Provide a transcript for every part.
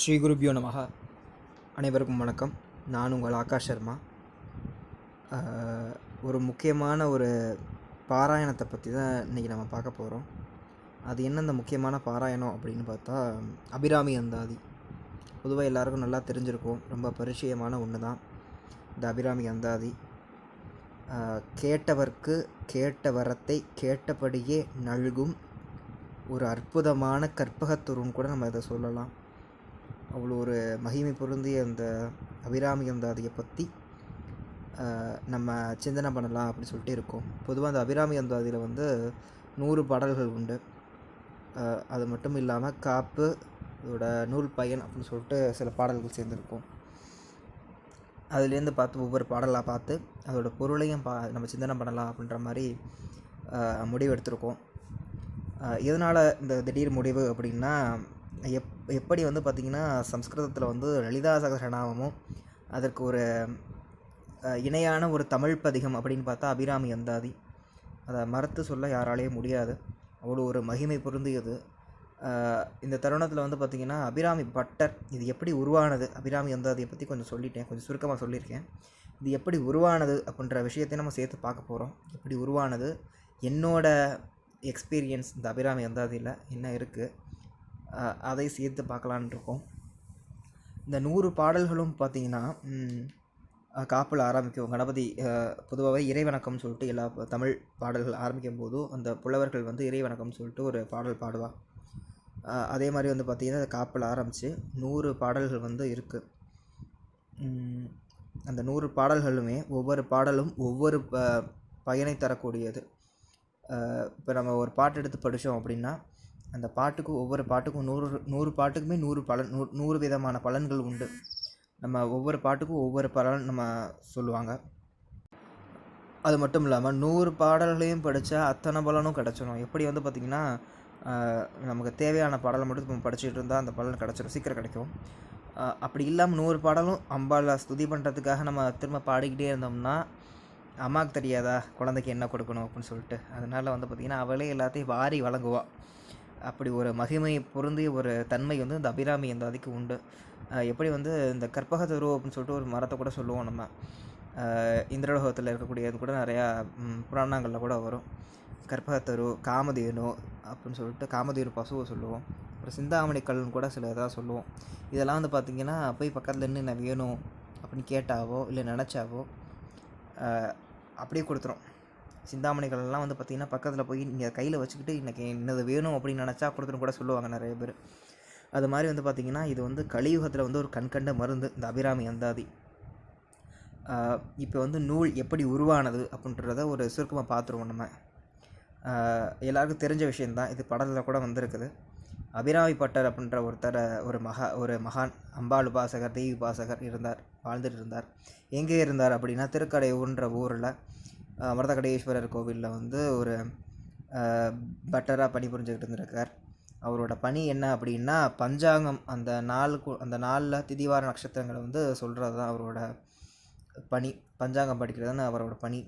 ஸ்ரீ குருபியோ நமக. அனைவருக்கும் வணக்கம். நான் உங்கள் ஆகாஷ் சர்மா. ஒரு முக்கியமான ஒரு பாராயணத்தை பற்றி தான் இன்றைக்கி நம்ம பார்க்க போகிறோம் அது என்ன அந்த முக்கியமான பாராயணம் அப்படின்னு பார்த்தா அபிராமி அந்தாதி. பொதுவாக எல்லாருக்கும் நல்லா தெரிஞ்சிருக்கும். ரொம்ப பரிச்சயமான ஒன்று தான் இந்த அபிராமி அந்தாதி. கேட்டவர்க்கு கேட்ட வரத்தை கேட்டபடியே நல்கும் ஒரு அற்புதமான கற்பகத்துருன்னு கூட நம்ம இதை சொல்லலாம். அவ்வளோ ஒரு மகிமை பொருந்திய அந்த அபிராமி அந்தாதியை பற்றி நம்ம சிந்தனை பண்ணலாம் அப்படின்னு சொல்லிட்டு இருக்கோம். பொதுவாக அந்த அபிராமி அந்தாதியில் வந்து நூறு பாடல்கள் உண்டு. அது மட்டும் இல்லாமல் காப்பு அதோட நூல் பயன் அப்படின்னு சொல்லிட்டு சில பாடல்கள் சேர்ந்துருக்கும். அதுலேருந்து பார்த்து ஒவ்வொரு பாடலாக பார்த்து அதோட பொருளையும் பா நம்ம சிந்தனை பண்ணலாம் அப்படின்ற மாதிரி முடிவு எடுத்திருக்கோம். எதனால் இந்த திடீர் முடிவு அப்படின்னா எப் எப்படி வந்து பார்த்திங்கன்னா சம்ஸ்கிருதத்தில் வந்து லலிதா சகசரநாமமும் அதற்கு ஒரு இணையான ஒரு தமிழ் பதிகம் அப்படின்னு பார்த்தா அபிராமி அந்தாதி. அதை மறுத்து சொல்ல யாராலேயும் முடியாது. அவ்வளோ ஒரு மகிமை பொருந்தியது. இந்த தருணத்தில் வந்து பார்த்திங்கன்னா அபிராமி பட்டர் இது எப்படி உருவானது? அபிராமி அந்தாதியை பற்றி கொஞ்சம் சொல்லிட்டேன். கொஞ்சம் சுருக்கமாக சொல்லியிருக்கேன். இது எப்படி உருவானது அப்படின்ற விஷயத்தையும் நம்ம சேர்த்து பார்க்க போகிறோம் எப்படி உருவானது? என்னோட எக்ஸ்பீரியன்ஸ் இந்த அபிராமி அந்தாதியில் என்ன இருக்குது அதை சேர்த்து பார்க்கலான்னு இருக்கோம் இந்த நூறு பாடல்களும் பார்த்தீங்கன்னா காப்பில் ஆரம்பிக்கும் கணபதி பொதுவாகவே இறைவணக்கம்னு சொல்லிட்டு எல்லா தமிழ் பாடல்கள் ஆரம்பிக்கும் போதும் அந்த புலவர்கள் வந்து இறைவணக்கம்னு சொல்லிட்டு ஒரு பாடல் பாடுவா. அதே மாதிரி வந்து பார்த்திங்கன்னா காப்பில் ஆரம்பித்து நூறு பாடல்கள் வந்து இருக்குது அந்த நூறு பாடல்களுமே ஒவ்வொரு பாடலும் ஒவ்வொரு ப பயனை தரக்கூடியது. இப்போ நம்ம ஒரு பாட்டு எடுத்து படித்தோம் அப்படின்னா அந்த பாட்டுக்கு ஒவ்வொரு பாட்டுக்கும் நூறு நூறு பாட்டுக்குமே நூறு பலன் நூறு நூறு விதமான பலன்கள் உண்டு. நம்ம ஒவ்வொரு பாட்டுக்கும் ஒவ்வொரு பலன் நம்ம சொல்லுவாங்க. அது மட்டும் இல்லாமல் நூறு பாடல்களையும் படித்தா அத்தனை பலனும் கிடச்சிடும் எப்படி வந்து பார்த்திங்கன்னா நமக்கு தேவையான பாடலை மட்டும் நம்ம படிச்சுட்டு இருந்தால் அந்த பலன் கிடச்சிடும் சீக்கிரம் கிடைக்கும். அப்படி இல்லாமல் நூறு பாடலும் அம்பாளை ஸ்துதி பண்ணுறதுக்காக நம்ம திரும்ப பாடிக்கிட்டே இருந்தோம்னா அம்மாவுக்கு தெரியாதா? குழந்தைக்கு என்ன கொடுக்கணும் அப்படின்னு சொல்லிட்டு. அதனால் வந்து பார்த்திங்கன்னா அவளே எல்லாத்தையும் வாரி வழங்குவாள் அப்படி ஒரு மகிமை பொருந்திய ஒரு தன்மை வந்து இந்த அபிராமி அந்த அதிக்கு உண்டு. எப்படி வந்து இந்த கற்பகத்தரு அப்படின்னு சொல்லிட்டு ஒரு மரத்தை கூட சொல்லுவோம் நம்ம. இந்திரலோகத்தில் இருக்கக்கூடியது கூட நிறையா புராணங்களில் கூட வரும். கற்பகத்தரு காமதேனு அப்படின்னு சொல்லிட்டு காமதேனு பசுவை சொல்லுவோம். அப்புறம் சிந்தாமணி கல்லுன்னு கூட சில இதாக சொல்லுவோம். இதெல்லாம் வந்து பார்த்திங்கன்னா போய் பக்கத்தில் நின்று என்ன வேணும் அப்படின்னு கேட்டாவோ இல்லை நினச்சாவோ அப்படியே கொடுத்துரும். சிந்தாமணிகள்லாம் வந்து பார்த்திங்கன்னா பக்கத்தில் போய் நீங்கள் கையில் வச்சுக்கிட்டு இன்றைக்கி என்னது வேணும் அப்படின்னு நினச்சா கொடுத்துன்னு கூட சொல்லுவாங்க நிறைய பேர். அது மாதிரி வந்து பார்த்திங்கன்னா இது வந்து கலியுகத்தில் வந்து ஒரு கண்கண்ட மருந்து இந்த அபிராமி அந்தாதி. இப்போ வந்து நூல் எப்படி உருவானது அப்படின்றத ஒரு சுருக்கமாக பார்த்துருவோம் நம்ம. எல்லாருக்கும் தெரிஞ்ச விஷயந்தான் இது படத்தில் கூட வந்திருக்குது. அபிராமி பட்டர் அப்படின்ற ஒருத்தர் ஒரு மகா ஒரு மகான் அம்பாள் உபாசகர் தெய்வ உபாசகர் இருந்தார் வாழ்ந்துட்டு இருந்தார். எங்கே இருந்தார் அப்படின்னா திருக்கடையூர்ன்ற ஊரில் மரதகடேஸ்வரர் கோவிலில் வந்து ஒரு பட்டராக பணிபுரிஞ்சுக்கிட்டு இருந்திருக்கார். அவரோட பணி என்ன அப்படின்னா பஞ்சாங்கம் அந்த நாளுக்கு அந்த நாளில் திதிவார நட்சத்திரங்களை வந்து சொல்கிறது தான் அவரோட பணி பஞ்சாங்கம் படிக்கிறது தான் அவரோட பணி.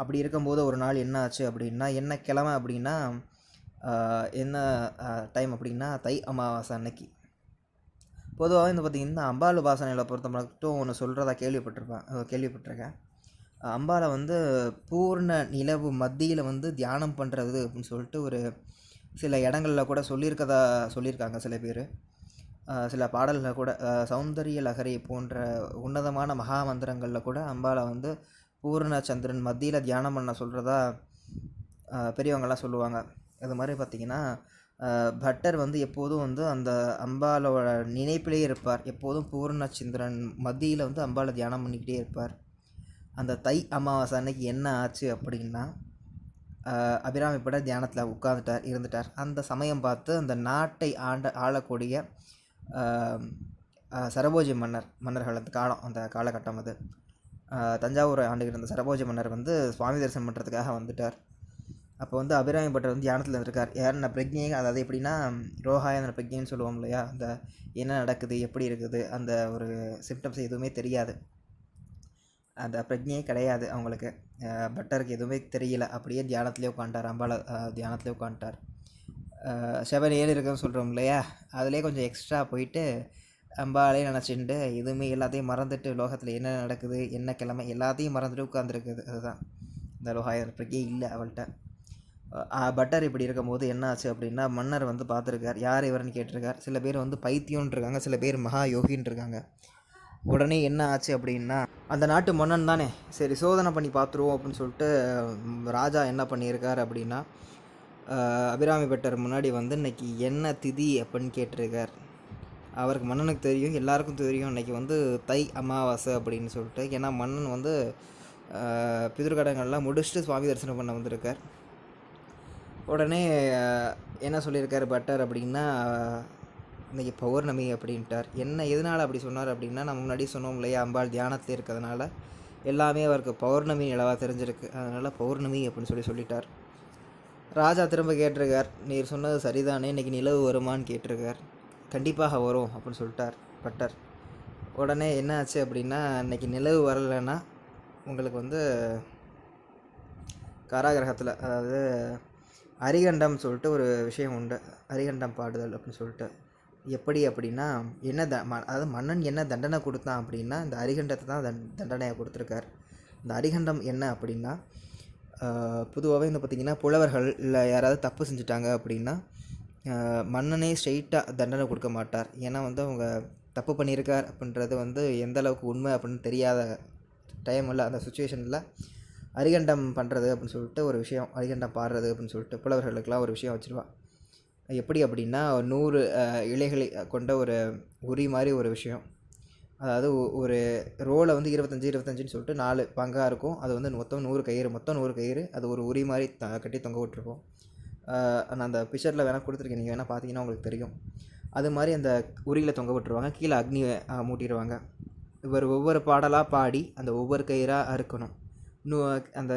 அப்படி இருக்கும்போது ஒரு நாள் என்ன ஆச்சு அப்படின்னா என்ன கிழமை அப்படின்னா என்ன டைம் அப்படின்னா தை அமாவாசை அன்னைக்கு. பொதுவாக வந்து பார்த்திங்கன்னா அம்பாள் உபாசனையில் பொறுத்த மட்டும் ஒன்று சொல்கிறதா கேள்விப்பட்டிருப்பேன் கேள்விப்பட்டிருக்கேன். அஹ் வந்து பூர்ண நிலவு மத்தியில் வந்து தியானம் பண்ணுறது அப்படின்னு சொல்லிட்டு ஒரு சில இடங்களில் கூட சொல்லியிருக்கதா சொல்லியிருக்காங்க சில பேர். சில பாடல்கள் கூட சௌந்தரிய லகரி போன்ற உன்னதமான மகா மந்திரங்களில் கூட அம்பாவை வந்து பூர்ண சந்திரன் மத்தியில் தியானம் பண்ண சொல்கிறதா பெரியவங்கெல்லாம் சொல்லுவாங்க. அது மாதிரி பார்த்திங்கன்னா பட்டர் வந்து எப்போதும் வந்து அந்த அம்பாலோட நினைப்பிலே இருப்பார். எப்போதும் பூர்ண சந்திரன் மத்தியில் வந்து அம்பாளை தியானம் பண்ணிக்கிட்டே இருப்பார். அந்த தை அமாவாசை அன்னைக்கு என்ன ஆச்சு அப்படின்னா அபிராமி பட தியானத்தில் உட்கார்ந்துட்டார் இருந்துட்டார். அந்த சமயம் பார்த்து அந்த நாட்டை ஆண்ட ஆளக்கூடிய சரபோஜி மன்னர் மன்னர்கள் அந்த காலம் அந்த காலகட்டம் அது. தஞ்சாவூரை ஆண்டுகிற இருந்த சரபோஜி மன்னர் வந்து சுவாமி தரிசனம் பண்ணுறதுக்காக வந்துட்டார். அப்போ வந்து அபிராமி பட்டர் வந்து தியானத்தில் இருந்திருக்கார். யாருன்னா பிரக்ஞை அதாவது எப்படின்னா ரோஹாயன பிரஜைன்னு சொல்லுவோம் இல்லையா? அந்த என்ன நடக்குது எப்படி இருக்குது அந்த ஒரு சிம்டம்ஸ் எதுவுமே தெரியாது. அந்த பிரஜையே கிடையாது அவங்களுக்கு. பட்டருக்கு எதுவுமே தெரியல. அப்படியே தியானத்துலேயே உட்காந்துட்டார் அம்பாளை தியானத்துலேயே உட்காந்துட்டார் செவன் ஏழு இருக்குன்னு சொல்கிறோம் இல்லையா? அதிலே கொஞ்சம் எக்ஸ்ட்ரா போயிட்டு அம்பாலே நினச்சிட்டு எதுவுமே எல்லாத்தையும் மறந்துட்டு லோகத்தில் என்ன நடக்குது என்ன கிழமை? எல்லாத்தையும் மறந்துட்டு உட்காந்துருக்குது அதுதான். இந்த லோகாயத்திற்கே இல்லை அவள்கிட்ட. பட்டர் இப்படி இருக்கும்போது என்ன ஆச்சு அப்படின்னா மன்னர் வந்து பார்த்துருக்கார். யார் இவர்னு கேட்டிருக்கார். சில பேர் வந்து பைத்தியம்னு இருக்காங்க சில பேர் மகா யோகின்னு இருக்காங்க உடனே என்ன ஆச்சு அப்படின்னா அந்த நாட்டு மன்னன் தானே சரி சோதனை பண்ணி பார்த்துருவோம் அப்படின்னு சொல்லிட்டு ராஜா என்ன பண்ணியிருக்கார் அப்படின்னா அபிராமி பெட்டர் முன்னாடி வந்து இன்னைக்கு என்ன திதி அப்படின்னு கேட்டிருக்கார். அவருக்கு மன்னனுக்கு தெரியும் எல்லாருக்கும் தெரியும் இன்னைக்கு வந்து தை அமாவாசை அப்படின்னு சொல்லிட்டு. ஏன்னா மன்னன் வந்து அஹ், பிதிர்கடங்கள்லாம் முடிச்சுட்டு சுவாமி தரிசனம் பண்ண வந்திருக்கார். உடனே என்ன சொல்லியிருக்கார் பட்டர் அப்படின்னா இன்றைக்கி பௌர்ணமி அப்படின்ட்டார். என்ன எதனால் அப்படி சொன்னார் அப்படின்னா நம்ம முன்னாடி சொன்னோம் இல்லையா அம்பாள் தியானத்தில் இருக்கிறதுனால. எல்லாமே அவருக்கு பௌர்ணமி நிலவாக தெரிஞ்சிருக்கு. அதனால் பௌர்ணமி அப்படின்னு சொல்லி சொல்லிட்டார். ராஜா திரும்ப கேட்டிருக்கார் நீர் சொன்னது சரிதானே இன்னைக்கு நிலவு வருமான்னு கேட்டிருக்கார். கண்டிப்பாக வரும் அப்படின்னு சொல்லிட்டார் பட்டர். உடனே என்ன ஆச்சு அப்படின்னா இன்றைக்கி நிலவு வரலைன்னா உங்களுக்கு வந்து காராகிரகத்தில் அதாவது அரிகண்டம் சொல்லிட்டு ஒரு விஷயம் உண்டு. அரிகண்டம் பாடுதல் அப்படின்னு சொல்லிட்டு. எப்படி அப்படின்னா என்ன த ம அதாவது மன்னன் என்ன தண்டனை கொடுத்தான் அப்படின்னா இந்த அரிகண்டத்தை தான் தண் தண்டனையாக கொடுத்துருக்கார். இந்த அரிகண்டம் என்ன அப்படின்னா பொதுவாகவே வந்து பார்த்திங்கன்னா புலவர்கள் இல்லை யாராவது தப்பு செஞ்சுட்டாங்க அப்படின்னா மன்னனே ஸ்ட்ரெயிட்டாக தண்டனை கொடுக்க மாட்டார். ஏன்னா வந்து அவங்க தப்பு பண்ணியிருக்கார் அப்படின்றது வந்து எந்த அளவுக்கு உண்மை அப்படின்னு தெரியாத டைமில் அந்த சுச்சுவேஷனில் அரிகண்டம் பண்ணுறது அப்படின்னு சொல்லிட்டு ஒரு விஷயம் அரிகண்டம் பாடுறது அப்படின்னு சொல்லிட்டு புலவர்களுக்கெல்லாம் ஒரு விஷயம் வச்சுருவா. எப்படி அப்படின்னா நூறு இலைகளை கொண்ட ஒரு உரி மாதிரி ஒரு விஷயம். அதாவது ஒரு ரோலை வந்து இருபத்தஞ்சி இருபத்தஞ்சின்னு சொல்லிட்டு நாலு பங்காக இருக்கும். அது வந்து மொத்தம் நூறு கயிறு மொத்தம் நூறு கயிறு. அது ஒரு உரி மாதிரி த கட்டி தொங்க விட்டுருப்போம் நான் அந்த பிக்சரில் வேணால் கொடுத்துருக்கேன். நீங்கள் வேணால் பார்த்தீங்கன்னா உங்களுக்கு தெரியும். அது மாதிரி அந்த உரியில் தொங்க விட்டுருவாங்க. கீழே அக்னி மூட்டிடுவாங்க இவர் ஒவ்வொரு பாடலாக பாடி அந்த ஒவ்வொரு கயிறாக அறுக்கணும். இன்னும் அந்த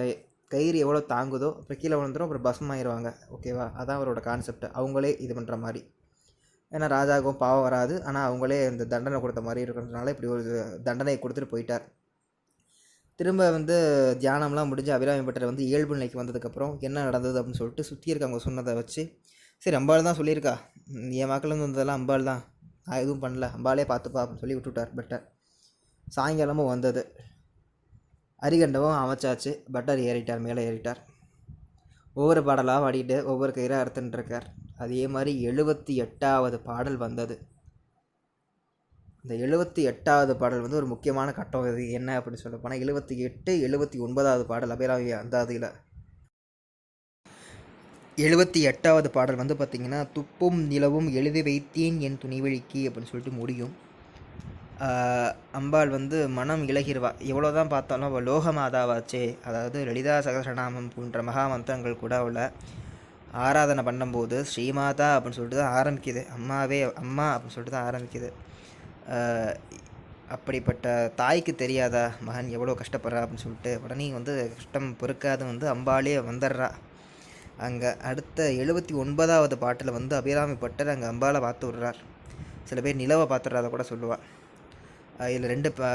கயிறு எவ்வளோ தாங்குதோ அப்புறம் கீழே விழுந்துரும் அப்புறம் பஸ்மாயிருவாங்க ஓகேவா அதான் அவரோட கான்செப்ட் அவங்களே இது பண்ணுற மாதிரி. ஏன்னா ராஜாவுக்கும் பாவம் வராது. ஆனால் அவங்களே இந்த தண்டனை கொடுத்த மாதிரி இருக்கிறதுனால இப்படி ஒரு தண்டனை கொடுத்துட்டு போயிட்டார். திரும்ப வந்து தியானம்லாம் முடிஞ்சு அபிராமி பட்டர் வந்து இயல்பு நிலைக்கு வந்ததுக்கப்புறம் என்ன நடந்தது அப்படின்னு சொல்லிட்டு சுற்றி இருக்கவங்க சொன்னதை வச்சு சரி அம்பாள் தான் சொல்லியிருக்கா. என் மக்கள் வந்ததெல்லாம் அம்பாள் தான். நான் எதுவும் பண்ணல. அம்பாளே பார்த்துப்பா அப்படின்னு சொல்லி விட்டுவிட்டார் பட்டர். சாயங்காலமும் வந்தது. அரிகண்டமும் அமைச்சாச்சு. பட்டர் ஏறிட்டார் மேலே ஏறிட்டார். ஒவ்வொரு பாடலாக பாடிட்டு ஒவ்வொரு கயிறாக அறுத்துன்னு இருக்கார் அதே மாதிரி எழுபத்தி எட்டாவது பாடல் வந்தது. இந்த எழுபத்தி எட்டாவது பாடல் வந்து ஒரு முக்கியமான கட்டம். இது என்ன அப்படின்னு சொல்ல போனால் எழுபத்தி எட்டு எழுபத்தி ஒன்பதாவது பாடல் அபிராமி அந்தாதியில். எழுபத்தி எட்டாவது பாடல் வந்து பார்த்திங்கன்னா துப்பும் நிலவும் எழுதி வைத்தேன் என் துணிவழிக்கு அப்படின்னு சொல்லிட்டு முடியும். அம்பாள் வந்து மனம் இலகிருவா. எவ்வளோ தான் பார்த்தாலும் அவள் லோகமாதாவாச்சே. அதாவது லலிதா சகசரநாமம் போன்ற மகா மந்திரங்கள் கூட அவளை ஆராதனை பண்ணும்போது ஸ்ரீமாதா அப்படின்னு சொல்லிட்டு தான் ஆரம்பிக்குது. அம்மாவே அம்மா அப்படின்னு சொல்லிட்டு தான் ஆரம்பிக்குது. அப்படிப்பட்ட தாய்க்கு தெரியாதா? மகன் எவ்வளோ கஷ்டப்படுறா அப்படின்னு சொல்லிட்டு உடனே வந்து கஷ்டம் பொறுக்காது வந்து அம்பாளே வந்துடுறா. அங்கே அடுத்த எழுபத்தி ஒன்பதாவது பாட்டில் வந்து அபிராமி பட்டர் அங்கே அம்பாளை பார்த்து விடுறார். சில பேர் நிலவை பார்த்துடுறத கூட சொல்லுவாள் இதில் ரெண்டு ப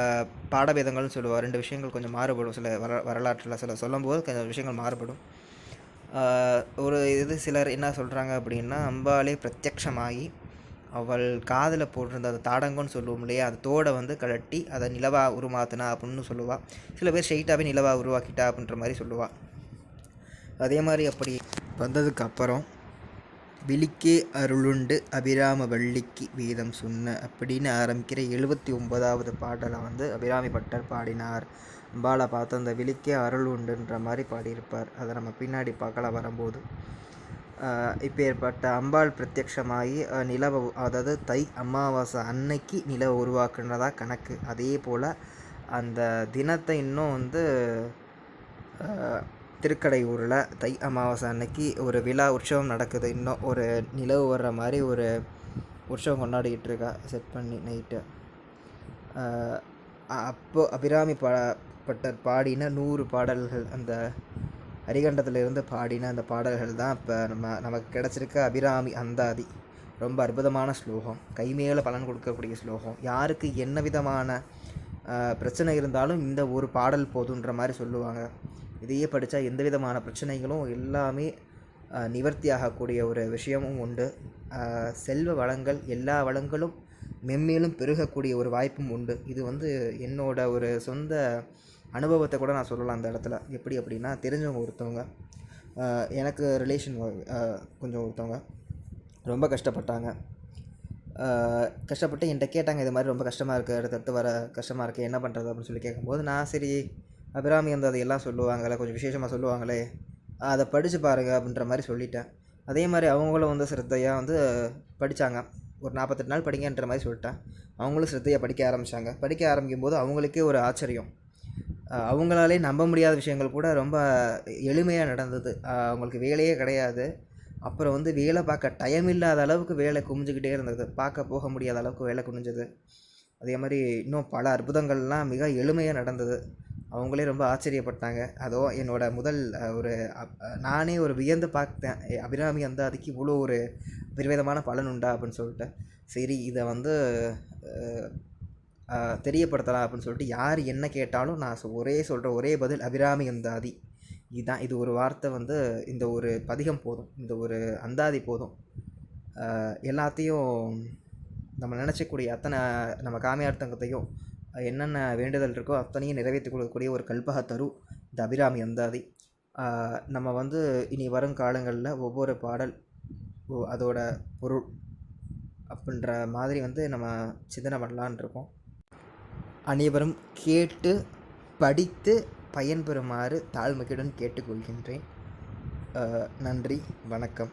பாடபேதங்கள்னு சொல்லுவாள் ரெண்டு விஷயங்கள் கொஞ்சம் மாறுபடும். சில வர வரலாற்றில் சில சொல்லும்போது கொஞ்சம் விஷயங்கள் மாறுபடும். ஒரு இது சிலர் என்ன சொல்கிறாங்க அப்படின்னா அம்பாலே பிரத்யக்ஷமாகி அவள் காதில் போட்டிருந்த அந்த தாடங்கம்னு சொல்லுவோம் இல்லையா? அந்த தோடை வந்து கழட்டி அதை நிலவாக உருமாத்தினா அப்படின்னு சொல்லுவாள் சில பேர் ஸ்ட்ரெயிட்டாகவே நிலவாக உருவாக்கிட்டா அப்படின்ற மாதிரி சொல்லுவாள் அதே மாதிரி அப்படி வந்ததுக்கு அப்புறம் விழிக்கே அருளுண்டு அபிராம வள்ளிக்கு வேதம் சொன்ன அப்படின்னு ஆரம்பிக்கிற எழுபத்தி ஒன்பதாவது பாடலை வந்து அபிராமி பட்டர் பாடினார். அம்பாளை பார்த்து அந்த விழிக்கே அருள் உண்டுன்ற மாதிரி பாடியிருப்பார். அதை நம்ம பின்னாடி பார்க்கலாம் வரும்போது. இப்போ ஏற்பட்ட அம்பாள் பிரத்யக்ஷமாகி நிலவை அதாவது தை அமாவாசை அன்னைக்கு நிலவை உருவாக்குனதா கணக்கு. அதே போல் அந்த தினத்தை இன்னும் வந்து திருக்கடையூரில் தை அமாவாசை அன்னைக்கு ஒரு விழா உற்சவம் நடக்குது. இன்னும் ஒரு நிலவு வர்ற மாதிரி ஒரு உற்சவம் கொண்டாடிக்கிட்டு இருக்கா செட் பண்ணி நைட்டு அப்போ அபிராமி பா பட்டர் பாடின நூறு பாடல்கள் அந்த அரிகண்டத்திலிருந்து பாடின அந்த பாடல்கள் தான் இப்போ நம்ம நமக்கு கிடச்சிருக்க அபிராமி அந்தாதி. ரொம்ப அற்புதமான ஸ்லோகம். கைமேல பலன் கொடுக்கக்கூடிய ஸ்லோகம். யாருக்கு என்ன விதமான பிரச்சனை இருந்தாலும் இந்த ஒரு பாடல் போதுன்ற மாதிரி சொல்லுவாங்க. இதையே படித்தா எந்த விதமான பிரச்சனைகளும் எல்லாமே நிவர்த்தி ஆகக்கூடிய ஒரு விஷயமும் உண்டு. செல்வ வளங்கள் எல்லா வளங்களும் மென்மேலும் பெருகக்கூடிய ஒரு வாய்ப்பும் உண்டு. இது வந்து என்னோட ஒரு சொந்த அனுபவத்தை கூட நான் சொல்லலாம் அந்த இடத்துல. எப்படி அப்படின்னா தெரிஞ்சவங்க ஒருத்தவங்க எனக்கு ரிலேஷன் கொஞ்சம் ஒருத்தவங்க ரொம்ப கஷ்டப்பட்டாங்க. கஷ்டப்பட்டு என்கிட்ட கேட்டாங்க இது மாதிரி ரொம்ப கஷ்டமாக இருக்குது அடுத்தடுத்து வர கஷ்டமாக இருக்குது என்ன பண்ணுறது அப்படின்னு சொல்லி கேட்கும்போது நான் சரி அபிராமி வந்து அதையெல்லாம் சொல்லுவாங்களே கொஞ்சம் விசேஷமாக சொல்லுவாங்களே அதை படித்து பாருங்க அப்படின்ற மாதிரி சொல்லிட்டேன். அதே மாதிரி அவங்களும் வந்து சிரத்தையாக வந்து படித்தாங்க ஒரு நாற்பத்தெட்டு நாள் படிங்கன்ற மாதிரி சொல்லிட்டேன். அவங்களும் சிரத்தையாக படிக்க ஆரம்பித்தாங்க படிக்க ஆரம்பிக்கும் போது அவங்களுக்கே ஒரு ஆச்சரியம். அவங்களாலே நம்ப முடியாத விஷயங்கள் கூட ரொம்ப எளிமையாக நடந்தது. அவங்களுக்கு வேலையே கிடையாது. அப்புறம் வந்து வேலை பார்க்க டைம் இல்லாத அளவுக்கு வேலை குமிஞ்சிக்கிட்டே இருந்தது. பார்க்க போக முடியாத அளவுக்கு வேலை குனிஞ்சது அதே மாதிரி இன்னும் பல அற்புதங்கள்லாம் மிக எளிமையாக நடந்தது. அவங்களே ரொம்ப ஆச்சரியப்பட்டாங்க. அதோ என்னோட முதல் ஒரு அப்- நானே ஒரு வியந்து பார்த்தேன் அபிராமி வந்து அதுக்கு இவ்வளோ ஒரு விதவிதமான பலன் உண்டா அப்படின்னு சொல்லிட்டு. சரி இதை வந்து தெரியப்படுத்தலாம் அப்படின்னு சொல்லிட்டு யார் என்ன கேட்டாலும் நான் ஒரே சொல்கிற ஒரே பதில் அபிராமி அந்தாதி. இதுதான் இது ஒரு வார்த்தை வந்து இந்த ஒரு பதிகம் போதும். இந்த ஒரு அந்தாதி போதும். எல்லாத்தையும் நம்ம நினச்சக்கூடிய அத்தனை நம்ம காமியார்த்தங்கத்தையும் என்னென்ன வேண்டுதல் இருக்கோ அத்தனையும் நிறைவேற்றி கொடுக்கக்கூடிய ஒரு கல்பக தரு இந்த அபிராமி அந்தாதி நம்ம வந்து இனி வரும் காலங்களில் ஒவ்வொரு பாடல் ஓ- அதோட பொருள் அப்படின்ற மாதிரி வந்து நம்ம சிந்தனை பண்ணலான் இருக்கோம். அனைவரும் கேட்டு படித்து பயன்பெறுமாறு தாழ்மையுடன் கேட்டுக்கொள்கின்றேன். நன்றி வணக்கம்.